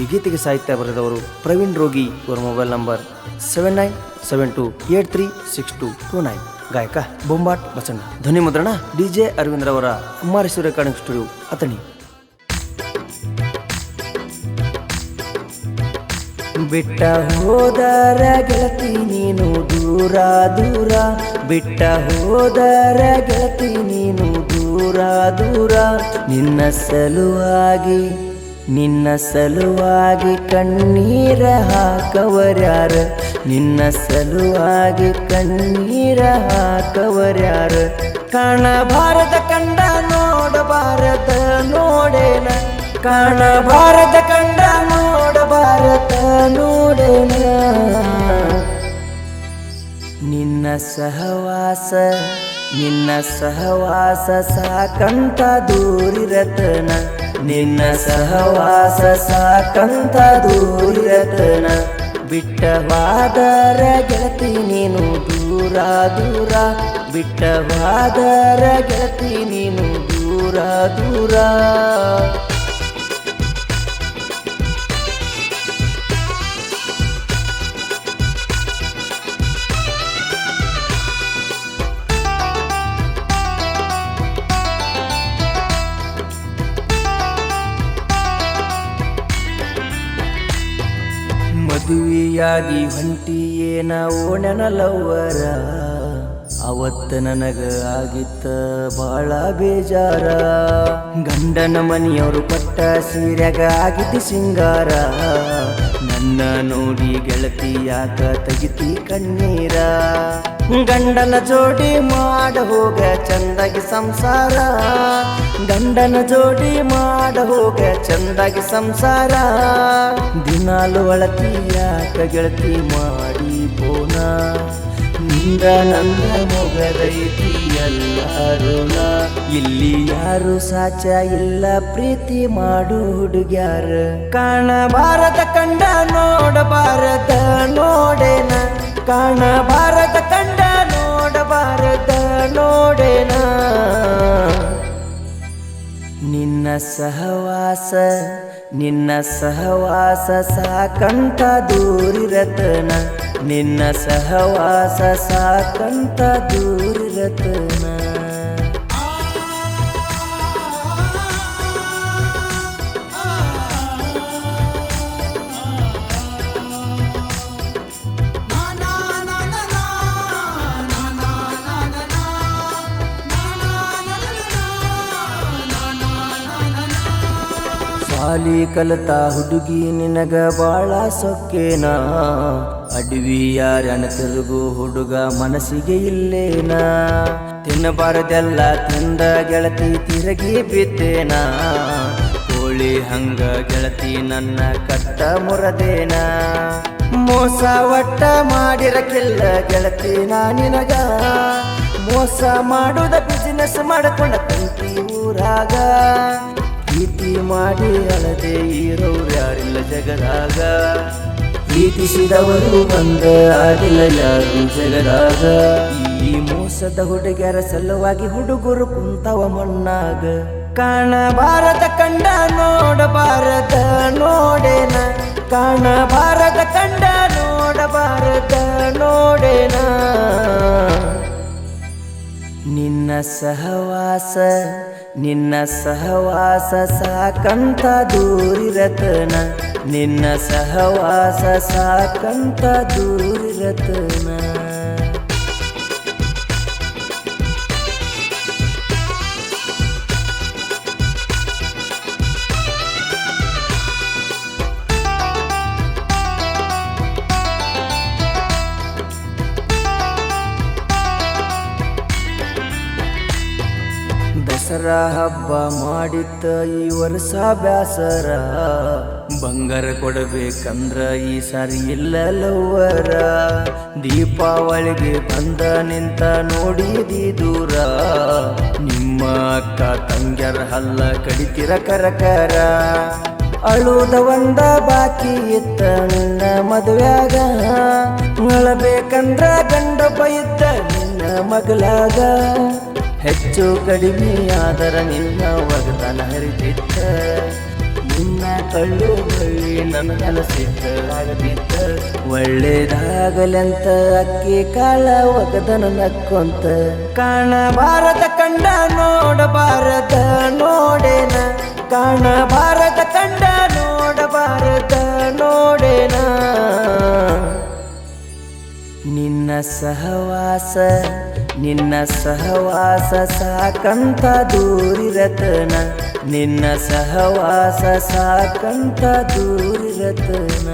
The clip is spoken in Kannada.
ಈ ಗೀತೆಗೆ ಸಾಹಿತ್ಯ ಬರೆದವರು ಪ್ರವೀಣ್ ರೋಗಿ, ಇವರ mobile number seven nine seven two eight three six two two nine ಗಾಯಕ ಬೊಂಬಾಟ್ ಬಸಣ್ಣ. ಧ್ವನಿ ಮುದ್ರಣ ಡಿ ಜೆ ಅರವಿಂದ್ರವರ ಕುಮಾರೇಶ್ವರ ರೆಕಾರ್ಡಿಂಗ್ ಸ್ಟುಡಿಯೋ ಅಥಣಿ. ಬಿಟ್ಟ ಹೋದರ ಗೆಳತಿ ನೀನು ದೂರ ದೂರ. ಬಿಟ್ಟ ಹೋದರ ಗೆಳತಿ ನೀನು ದೂರ ದೂರ. ನಿನ್ನ ಸಲುವಾಗಿ ನಿನ್ನ ಸಲುವಾಗಿ ಕಣ್ಣೀರ ಹಾಕವರ್ಯಾರ. ನಿನ್ನ ಸಲುವಾಗಿ ಕಣ್ಣೀರ ಹಾಕವರ್ಯಾರ. ಕಾಣಬಾರದ ಕಂಡ ನೋಡಬಾರದ ನೋಡೇನ. ಕಾಣಬಾರದ ಕಂಡ ನೋಡಬಾರದ ನೋಡೇನ. ನಿನ್ನ ಸಹವಾಸ ನಿನ್ನ ಸಹವಾಸ ಸಾಕಂತ ದೂರಿರತನ. ನಿನ್ನ ಸಹವಾಸ ಸಾಕಂತ ದೂರತನ ಬಿಟ್ಟವಾದರ ಗೆಳತಿ ನೀನು ದೂರ ದೂರ. ಬಿಟ್ಟವಾದರ ಗೆಳತಿ ನೀನು ದೂರ ದೂರ. ಮದುವೆಯಾಗಿ ಹೊಂಟಿಯೇನ ಓಣನ ಲವ್ವರ ಅವತ್ತ ನನಗ ಆಗಿತ್ತ ಬಾಳ ಬೇಜಾರ. ಗಂಡನ ಮನೆಯವರು ಪಟ್ಟ ಸೀರೆಗ ಆಗಿತ್ತು ಸಿಂಗಾರ. ನನ್ನ ನೋಡಿ ಗೆಳತಿಯಾಗ ತೆಗಿತಿ ಕಣ್ಣೀರ. ಗಂಡನ ಜೋಡಿ ಮಾಡ ಹೋಗ ಚಂದಾಗಿ ಸಂಸಾರ. ಗಂಡನ ಜೋಡಿ ಮಾಡ ಹೋಗ ಚಂದಾಗಿ ಸಂಸಾರ. ದಿನಾಲು ಅಳತಿ, ಯಾಕ ಗೆಳತಿ ಮಾಡಿ ಬೋನ? ನಿಂದ ನಂದ ಮೊಗದೈತಿ ಎಲ್ಲಾರುಣ ಇಲ್ಲಿ ಯಾರು ಸಾಚ ಇಲ್ಲ, ಪ್ರೀತಿ ಮಾಡು ಹುಡುಗ್ಯಾರ. ಕಾಣಬಾರದ ಕಂಡ ನೋಡಬಾರದ ನೋಡೇನ? ನೋಡಬಾರದ ನಿನ್ನ ಸಹವಾಸ ನಿನ್ನ ಸಹವಾಸ ಸಾಕಂತ ದೂರಿರತನ. ನಿನ್ನ ಸಹವಾಸ ಸಾಕಂತ ದೂರಿರತನ. ಸಾಲಿ ಕಲತ ಹುಡುಗಿ ನಿನಗ ಬಾಳ ಸೊಕ್ಕೇನ? ಅಡವಿ ಯಾರನ ತಿರುಗು ಹುಡುಗ ಮನಸ್ಸಿಗೆ ಇಲ್ಲೇನ? ತಿನ್ನಬಾರದೆಲ್ಲ ತಿಂದ ಗೆಳತಿ ತಿರುಗಿ ಬಿದ್ದೇನ? ಕೋಳಿ ಹಂಗ ಗೆಳತಿ ನನ್ನ ಕಟ್ಟ ಮುರದೇನ? ಮೋಸ ಒಟ್ಟ ಮಾಡಿರಕ್ಕಿಲ್ಲ ಗೆಳತಿ ನಾ ನಿನಗ? ಮೋಸ ಮಾಡುದ ಬಿಸಿನೆಸ್ ಮಾಡ್ಕೊಂಡ ಕುಂತಿ ಊರಾಗ? ಪ್ರೀತಿ ಮಾಡಿ ಅಳದೆ ಇರೋರು ಯಾರಿಲ್ಲ ಜಗದಾಗ. ಪ್ರೀತಿಸಿದವರು ಬಂದ ಆಗಿಲ್ಲ ಯಾರು ಜಗದಾಗ. ಈ ಮೋಸದ ಹುಡುಗರ ಸಲುವಾಗಿ ಹುಡುಗರು ಕುಂತವ ಮಣ್ಣಾಗ. ಕಾಣಬಾರದ ಕಂಡ ನೋಡಬಾರದ ನೋಡೇನ. ಕಾಣಬಾರದ ಕಂಡ ನೋಡಬಾರದ ನೋಡೇನ. ನಿನ್ನ ಸಹವಾಸ ನಿನ್ನ ಸಹವಾಸ ಸಾಕಂತ ದೂರಿರತನ. ನಿನ್ನ ಸಹವಾಸ ಸಾಕಂತ ದೂರಿರತನ. ದಸರಾ ಹಬ್ಬ ಮಾಡಿತ್ತ ಈ ವರ್ಷ ಬ್ಯಾಸರ. ಬಂಗಾರ ಕೊಡಬೇಕಂದ್ರ ಈ ಸಾರಿ ಇಲ್ಲ ಲವ್ವರ. ದೀಪಾವಳಿಗೆ ಬಂದ ನಿಂತ ನೋಡಿದಿ ದೂರ. ನಿಮ್ಮ ಅಕ್ಕ ತಂಗ್ಯರ ಹಲ್ಲ ಕಡಿತಿರ ಕರಕರ. ಅಳುದ ಒಂದ ಬಾಕಿ ಇತ್ತ ನನ್ನ ಮದುವೆಯಾಗ. ಅಳಬೇಕಂದ್ರ ಗಂಡ ನಿನ್ನ ಮಗಳಾಗ ಹೆಚ್ಚು ಕಡಿಮೆ ಆದರ ನಿನ್ನ ಒಗತನ ಹರಿದಿತ್ತ ನಿನ್ನ ಕಳ್ಳು ಬಳ್ಳಿ ನನ್ನ ಕಲಸಿದ್ದಾಗದಿದ್ದ ಒಳ್ಳೇದಾಗಲೆಂತ ಅಕ್ಕಿ ಕಾಳ ಒಗದನ ನಕ್ಕೊಂತ. ಕಾಣಬಾರದ ಕಂಡ ನೋಡಬಾರದ ನೋಡೇನ. ಕಾಣಬಾರದ ಕಂಡ ನೋಡಬಾರದ ನೋಡೇನ. ನಿನ್ನ ಸಹವಾಸ ನಿನ್ನ ಸಹವಾಸ ಸಾಕಂತ ದೂರಿರತನ. ನಿನ್ನ ಸಹವಾಸ ಸಾಕಂತ ದೂರಿರತನ.